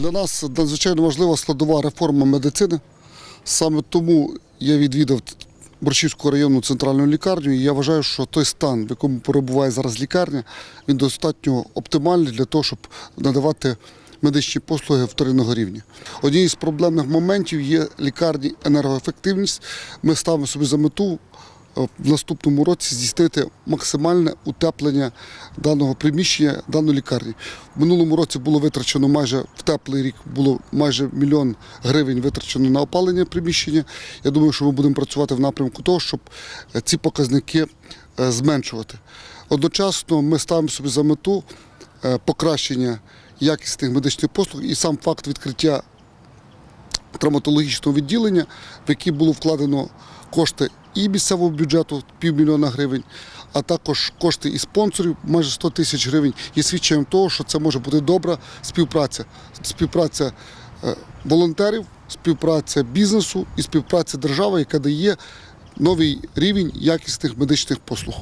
Для нас надзвичайно важлива складова реформа медицини. Саме тому я відвідав Борщівську районну центральну лікарню, і я вважаю, що той стан, в якому перебуває зараз лікарня, він достатньо оптимальний для того, щоб надавати медичні послуги вторинного рівня. Однією з проблемних моментів є лікарні енергоефективність. Ми ставимо собі за мету в наступному році здійснити максимальне утеплення даного приміщення, даної лікарні. В минулому році було витрачено майже в теплий рік було майже мільйон гривень витрачено на опалення приміщення. Я думаю, що ми будемо працювати в напрямку того, щоб е, ці показники е, зменшувати. Одночасно ми ставимо собі за мету е, покращення якісних медичних послуг і сам факт відкриття травматологічного відділення, в який було вкладено кошти і місцевого бюджету півмільйона гривень, а також кошти і спонсорів майже 100 тисяч гривень, є свідченням того, що це може бути добра співпраця. Співпраця е, волонтерів, співпраця бізнесу і співпраця держави, яка дає новий рівень якісних медичних послуг.